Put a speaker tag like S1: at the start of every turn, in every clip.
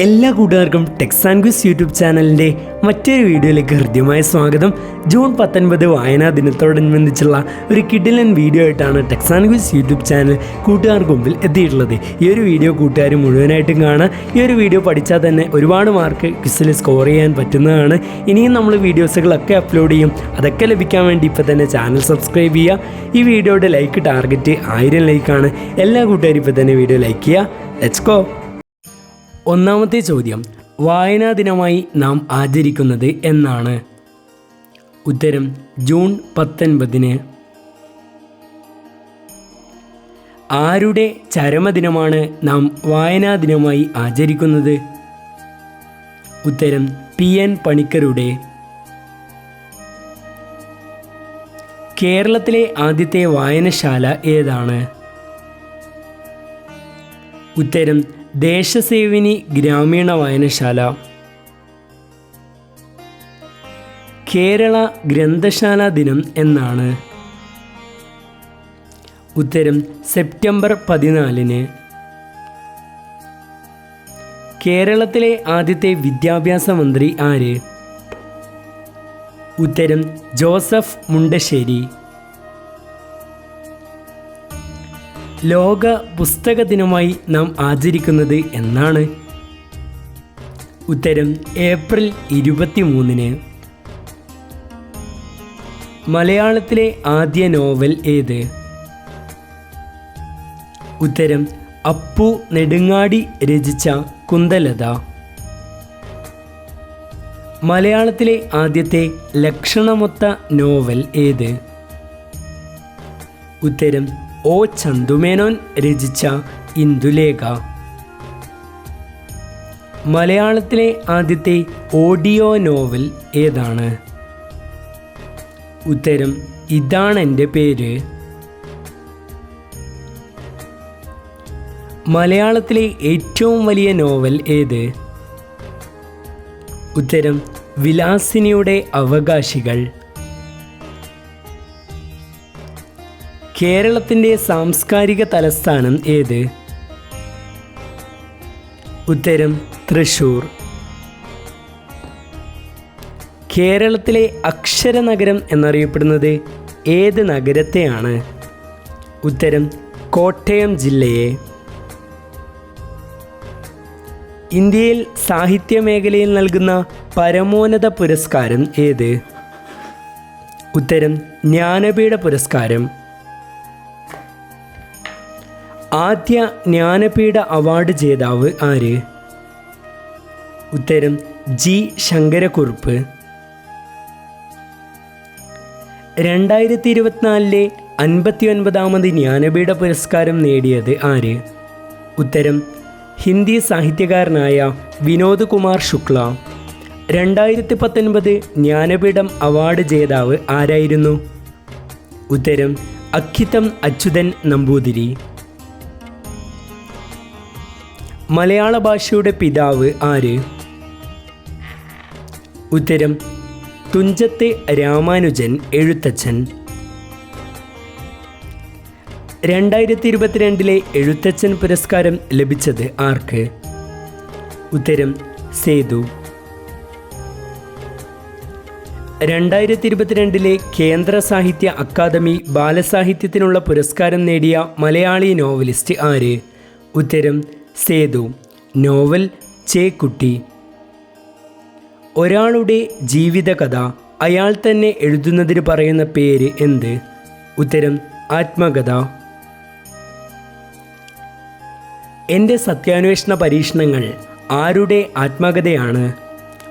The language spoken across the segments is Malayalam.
S1: എല്ലാ കൂട്ടുകാർക്കും ടെക്സ് ആൻഡ് ക്വിസ് യൂട്യൂബ് ചാനലിന്റെ മറ്റൊരു വീഡിയോയിലേക്ക് ഹൃദ്യമായ സ്വാഗതം. ജൂൺ പത്തൊൻപത് വായനാ ദിനത്തോടനുബന്ധിച്ചുള്ള ഒരു കിഡിലൻ വീഡിയോ ആയിട്ടാണ് techs and quiz YouTube channel കൂട്ടുകാർക്ക് മുമ്പിൽ എത്തിയിട്ടുള്ളത്. ഈ ഒരു വീഡിയോ കൂട്ടുകാർ മുഴുവനായിട്ടും കാണുക. ഈ ഒരു വീഡിയോ പഠിച്ചാൽ തന്നെ ഒരുപാട് മാർക്ക് ക്വിസിൽ സ്കോർ ചെയ്യാൻ പറ്റുന്നതാണ്. ഇനിയും നമ്മൾ വീഡിയോസുകളൊക്കെ അപ്ലോഡ് ചെയ്യും. അതൊക്കെ ലഭിക്കാൻ വേണ്ടി ഇപ്പോൾ തന്നെ ചാനൽ സബ്സ്ക്രൈബ് ചെയ്യുക. ഈ വീഡിയോയുടെ ലൈക്ക് ടാർഗറ്റ് ആയിരം ലൈക്കാണ്. എല്ലാ കൂട്ടുകാരും ഇപ്പോൾ തന്നെ വീഡിയോ ലൈക്ക് ചെയ്യുക. ലെറ്റ്സ് ഗോ ഒന്നാമത്തെ ചോദ്യം വായനാ ദിനമായി നാം ആചരിക്കുന്നത് എന്നാണ്. ഉത്തരം ജൂൺ പത്തൊൻപതിന്. ആരുടെ ചരമദിനമാണ് നാം വായനാ ദിനമായി ആചരിക്കുന്നത്? ഉത്തരം പി എൻ പണിക്കരുടെ. കേരളത്തിലെ ആദ്യത്തെ വായനശാല ഏതാണ്? ഉത്തരം ദേശസേവിനി ഗ്രാമീണ വായനശാല. കേരള ഗ്രന്ഥശാല ദിനം എന്നാണ്. ഉത്തരം സെപ്റ്റംബർ പതിനാലിന്. കേരളത്തിലെ ആദ്യത്തെ വിദ്യാഭ്യാസ മന്ത്രി ആര്? ഉത്തരം ജോസഫ് മുണ്ടശ്ശേരി. ലോക പുസ്തക ദിനമായി നാം ആചരിക്കുന്നത് എന്നാണ്. ഉത്തരം ഏപ്രിൽ ഇരുപത്തി മൂന്നിന് മലയാളത്തിലെ ആദ്യ നോവൽ ഏത്? ഉത്തരം അപ്പു നെടുങ്ങാടി രചിച്ച കുന്തലത. മലയാളത്തിലെ ആദ്യത്തെ ലക്ഷണമൊത്ത നോവൽ ഏത്? ഉത്തരം ഒ ചന്തുമേനോൻ രചിച്ച ഇന്ദുലേഖ. മലയാളത്തിലെ ആദ്യത്തെ ഓഡിയോ നോവൽ ഏതാണ്? ഉത്തരം ഇതാണ് എന്റെ പേര്. മലയാളത്തിലെ ഏറ്റവും വലിയ നോവൽ ഏത്? ഉത്തരം വിലാസിനിയുടെ അവകാശികൾ. കേരളത്തിന്റെ സാംസ്കാരിക തലസ്ഥാനം ഏത്? ഉത്തരം തൃശൂർ. കേരളത്തിലെ അക്ഷര അക്ഷരനഗരം എന്നറിയപ്പെടുന്നത് ഏത് നഗരത്തെയാണ്? ഉത്തരം കോട്ടയം ജില്ലയെ. ഇന്ത്യയിൽ സാഹിത്യ മേഖലയിൽ നൽകുന്ന പരമോന്നത പുരസ്കാരം ഏത്? ഉത്തരം ജ്ഞാനപീഠ പുരസ്കാരം. ആദ്യ ജ്ഞാനപീഠ അവാർഡ് ജേതാവ് ആര്? ഉത്തരം ജി. ശങ്കരക്കുറുപ്പ്. രണ്ടായിരത്തി ഇരുപത്തിനാലിലെ അൻപത്തി ഒൻപതാമത് ജ്ഞാനപീഠ പുരസ്കാരം നേടിയത് ആര്? ഉത്തരം ഹിന്ദി സാഹിത്യകാരനായ വിനോദ് കുമാർ ശുക്ല. രണ്ടായിരത്തി പത്തൊൻപത് ജ്ഞാനപീഠം അവാർഡ് ജേതാവ് ആരായിരുന്നു? ഉത്തരം അക്കിത്തം അച്യുതൻ നമ്പൂതിരി. മലയാള ഭാഷയുടെ പിതാവ് ആര്? ഉത്തരം തുഞ്ചത്തെ രാമാനുജൻ എഴുത്തച്ഛൻ. രണ്ടായിരത്തി ഇരുപത്തിരണ്ടിലെ എഴുത്തച്ഛൻ പുരസ്കാരം ലഭിച്ചത് ആർക്ക്? ഉത്തരം സേതു. രണ്ടായിരത്തി ഇരുപത്തിരണ്ടിലെ കേന്ദ്ര സാഹിത്യ അക്കാദമി ബാലസാഹിത്യത്തിനുള്ള പുരസ്കാരം നേടിയ മലയാളി നോവലിസ്റ്റ് ആര്? ഉത്തരം സേതു നോവൽ ചേക്കുട്ടി. ഒരാളുടെ ജീവിതകഥ അയാൾ തന്നെ എഴുതുന്നതിന് പറയുന്ന പേര് എന്ത്? ഉത്തരം ആത്മകഥ. എന്റെ സത്യാന്വേഷണ പരീക്ഷണങ്ങൾ ആരുടെ ആത്മകഥയാണ്?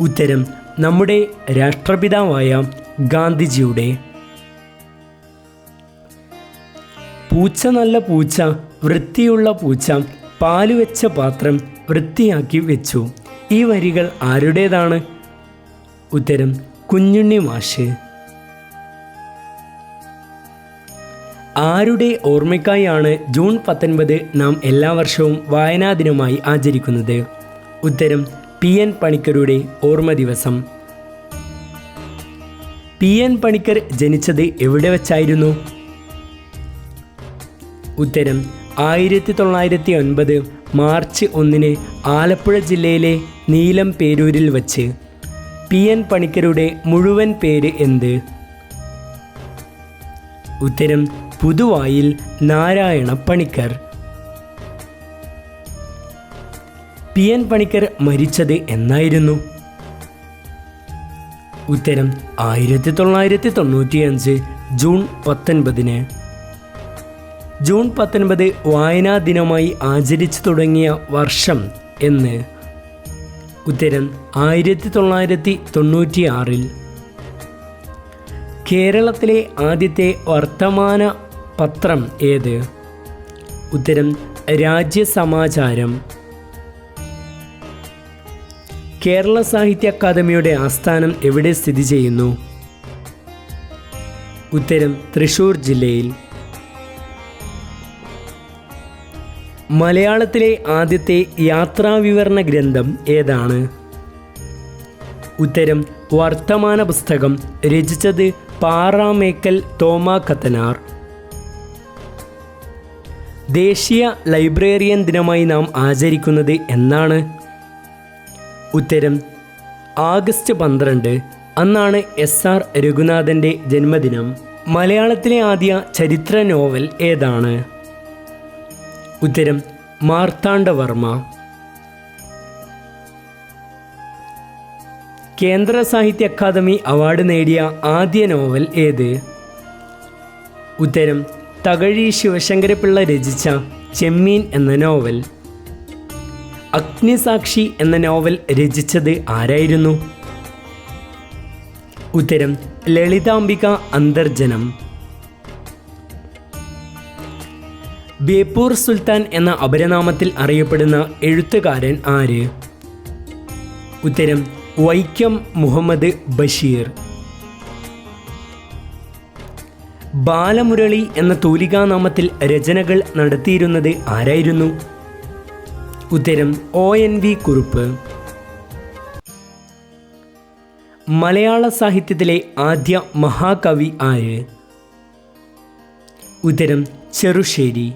S1: ഉത്തരം നമ്മുടെ രാഷ്ട്രപിതാവായ ഗാന്ധിജിയുടെ. പൂച്ച നല്ല പൂച്ച വൃത്തിയുള്ള പൂച്ച പാൽ വെച്ച പാത്രം വൃത്തിയാക്കി വെച്ചു. ഈ വരികൾ ആരുടേതാണ്? ഉത്തരം കുഞ്ഞുണ്ണി മാഷ്. ആരുടെ ഓർമ്മയ്ക്കായാണ് ജൂൺ പത്തൊൻപത് നാം എല്ലാ വർഷവും വായനാ ദിനമായി ആചരിക്കുന്നത്? ഉത്തരം പി എൻ പണിക്കരുടെ ഓർമ്മ ദിവസം. പി എൻ പണിക്കർ ജനിച്ചത് എവിടെ വച്ചായിരുന്നു? ഉത്തരം ആയിരത്തി തൊള്ളായിരത്തി ഒൻപത് മാർച്ച് ഒന്നിന് ആലപ്പുഴ ജില്ലയിലെ നീലം പേരൂരിൽ വച്ച്. പി എൻ പണിക്കരുടെ മുഴുവൻ പേര് എന്ത്? ഉത്തരം പുതുവായിൽ നാരായണ പണിക്കർ. പി എൻ പണിക്കർ മരിച്ചത് എന്നായിരുന്നു. ഉത്തരം ആയിരത്തി തൊള്ളായിരത്തി തൊണ്ണൂറ്റിയഞ്ച് ജൂൺ പത്തൊൻപതിന്. ജൂൺ പത്തൊൻപത് വായനാ ദിനമായി ആചരിച്ചു തുടങ്ങിയ വർഷം എന്ന് ഉത്തരം ആയിരത്തി തൊള്ളായിരത്തി തൊണ്ണൂറ്റിയാറിൽ കേരളത്തിലെ ആദ്യത്തെ വർത്തമാന പത്രം ഏത്? ഉത്തരം രാജ്യസമാചാരം. കേരള സാഹിത്യ അക്കാദമിയുടെ ആസ്ഥാനം എവിടെ സ്ഥിതി ചെയ്യുന്നു? ഉത്തരം തൃശൂർ ജില്ലയിൽ. മലയാളത്തിലെ ആദ്യത്തെ യാത്രാവിവരണ ഗ്രന്ഥം ഏതാണ്? ഉത്തരം വർത്തമാന പുസ്തകം രചിച്ചത് പാറാമേക്കൽ തോമ കത്തനാർ. ദേശീയ ലൈബ്രേറിയൻ ദിനമായി നാം ആചരിക്കുന്നത് എന്നാണ്? ഉത്തരം ആഗസ്റ്റ് പന്ത്രണ്ട് അന്നാണ് എസ് ആർ രഘുനാഥന്റെ ജന്മദിനം. മലയാളത്തിലെ ആദ്യ ചരിത്ര നോവൽ ഏതാണ്? ഉത്തരം മാർത്താണ്ഡവർമ്മ. കേന്ദ്ര സാഹിത്യ അക്കാദമി അവാർഡ് നേടിയ ആദ്യ നോവൽ ഏത്? ഉത്തരം തകഴി ശിവശങ്കരപിള്ള രചിച്ച ചെമ്മീൻ എന്ന നോവൽ. അഗ്നിസാക്ഷി എന്ന നോവൽ രചിച്ചത് ആരായിരുന്നു? ഉത്തരം ലളിതാംബിക അന്തർജനം. ബേപ്പൂർ സുൽത്താൻ എന്ന അപരനാമത്തിൽ അറിയപ്പെടുന്ന എഴുത്തുകാരൻ ആര്? ഉത്തരം വൈക്കം മുഹമ്മദ് ബഷീർ. ബാലമുരളി എന്ന തൂലികാനാമത്തിൽ രചനകൾ നടത്തിയിരുന്നത് ആരായിരുന്നു? ഉത്തരം ഒ എൻ വി കുറുപ്പ്. മലയാള സാഹിത്യത്തിലെ ആദ്യ മഹാകവി ആര്? ഉത്തരം ചെറുശ്ശേരി.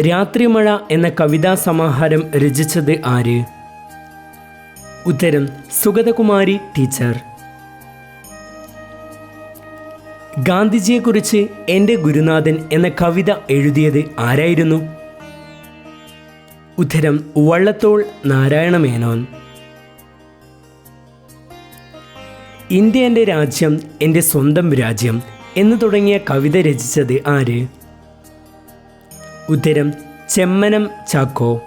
S1: രാത്രിമഴ എന്ന കവിതാ സമാഹാരം രചിച്ചത് ആര്? ഉത്തരം സുഗതകുമാരി ടീച്ചർ. ഗാന്ധിജിയെക്കുറിച്ച് എന്റെ ഗുരുനാഥൻ എന്ന കവിത എഴുതിയത് ആരായിരുന്നു? ഉത്തരം വള്ളത്തോൾ നാരായണ മേനോൻ ഇന്ത്യ എന്റെ രാജ്യം എന്റെ സ്വന്തം രാജ്യം എന്ന് തുടങ്ങിയ കവിത രചിച്ചത് ആര്? ഉത്തരം ചെമ്മനം ചാക്കോ.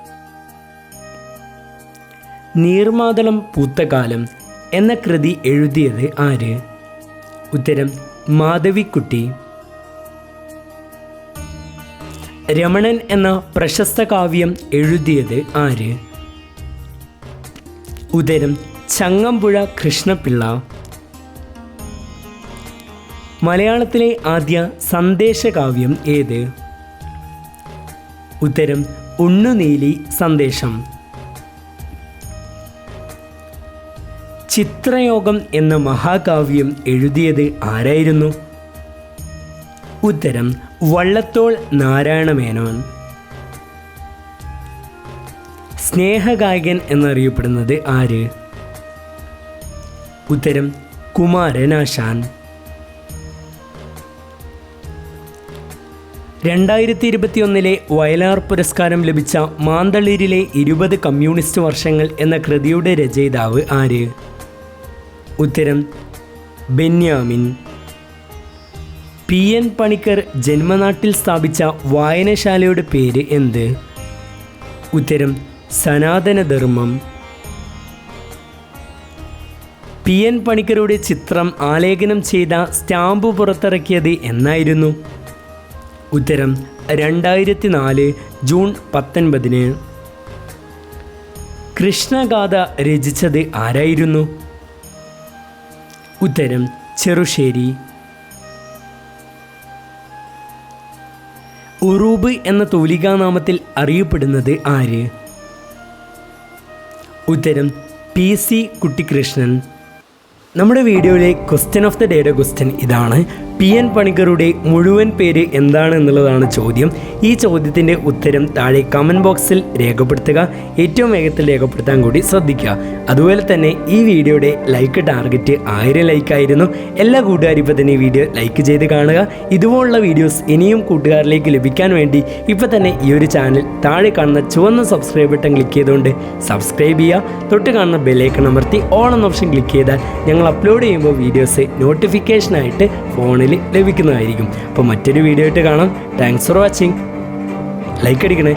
S1: നീർമാതളം പൂത്തകാലം എന്ന കൃതി എഴുതിയത് ആര്? ഉത്തരം മാധവിക്കുട്ടി. രമണൻ എന്ന പ്രശസ്ത കാവ്യം എഴുതിയത് ആര്? ഉദരം ചങ്ങമ്പുഴ കൃഷ്ണപിള്ള. മലയാളത്തിലെ ആദ്യ സന്ദേശകാവ്യം ഏത്? ഉത്തരം ഉണ്ണുനീലി സന്ദേശം ചിത്രയോഗം എന്ന മഹാകാവ്യം എഴുതിയത് ആരായിരുന്നു? ഉത്തരം വള്ളത്തോൾ നാരായണ മേനോൻ സ്നേഹഗായകൻ എന്നറിയപ്പെടുന്നത് ആര്? ഉത്തരം കുമാരനാശാൻ രണ്ടായിരത്തി ഇരുപത്തിയൊന്നിലെ വയലാർ പുരസ്കാരം ലഭിച്ച മാന്തളിരിലെ ഇരുപത് കമ്മ്യൂണിസ്റ്റ് വർഷങ്ങൾ എന്ന കൃതിയുടെ രചയിതാവ് ആര്? ഉത്തരം ബെന്യാമിൻ. പി. എൻ. പണിക്കർ ജന്മനാട്ടിൽ സ്ഥാപിച്ച വായനശാലയുടെ പേര് എന്ത്? ഉത്തരം സനാതനധർമ്മം. പി. എൻ. പണിക്കരുടെ ചിത്രം ആലേഖനം ചെയ്ത സ്റ്റാമ്പ് പുറത്തിറക്കിയത് എന്നായിരുന്നു? ഉത്തരം രണ്ടായിരത്തി നാല് ജൂൺ പത്തൊൻപതിന്. കൃഷ്ണഗാഥ രചിച്ചത് ആരായിരുന്നു? ഉത്തരം ചെറുശ്ശേരി. ഉറൂബ് എന്ന തൂലികാനാമത്തിൽ അറിയപ്പെടുന്നത് ആര്? ഉത്തരം പി സി കുട്ടിക്കൃഷ്ണൻ നമ്മുടെ വീഡിയോയിലെ ക്വസ്റ്റ്യൻ ഓഫ് ദ ഡേയുടെ ക്വസ്റ്റ്യൻ ഇതാണ്. പി എൻ പണിക്കറുടെ മുഴുവൻ പേര് എന്താണ് എന്നുള്ളതാണ് ചോദ്യം. ഈ ചോദ്യത്തിന്റെ ഉത്തരം താഴെ കമന്റ് ബോക്സിൽ രേഖപ്പെടുത്തുക. ഏറ്റവും വേഗത്തിൽ രേഖപ്പെടുത്താൻ കൂടി ശ്രദ്ധിക്കുക. അതുപോലെ തന്നെ ഈ വീഡിയോയുടെ ലൈക്ക് ടാർഗറ്റ് ആയിരം ലൈക്കായിരുന്നു എല്ലാ കൂട്ടുകാരും ഇപ്പോൾ തന്നെ ഈ വീഡിയോ ലൈക്ക് ചെയ്ത് കാണുക. ഇതുപോലുള്ള വീഡിയോസ് ഇനിയും കൂട്ടുകാരിലേക്ക് ലഭിക്കാൻ വേണ്ടി ഇപ്പോൾ തന്നെ ഈ ഒരു ചാനൽ താഴെ കാണുന്ന ചുവന്ന സബ്സ്ക്രൈബ് ബട്ടൺ ക്ലിക്ക് ചെയ്തുകൊണ്ട് സബ്സ്ക്രൈബ് ചെയ്യുക. തൊട്ട് കാണുന്ന ബെല്ലൈക്കൺ അമർത്തി ഓൺ എന്ന ഓപ്ഷൻ ക്ലിക്ക് ചെയ്താൽ ഞങ്ങൾ അപ്ലോഡ് ചെയ്യുമ്പോൾ വീഡിയോസ് നോട്ടിഫിക്കേഷനായിട്ട് ഫോണിൽ ലഭിക്കുന്നതായിരിക്കും. അപ്പോൾ മറ്റൊരു വീഡിയോ ആയിട്ട് കാണാം. Thanks for watching like അടിക്കണേ.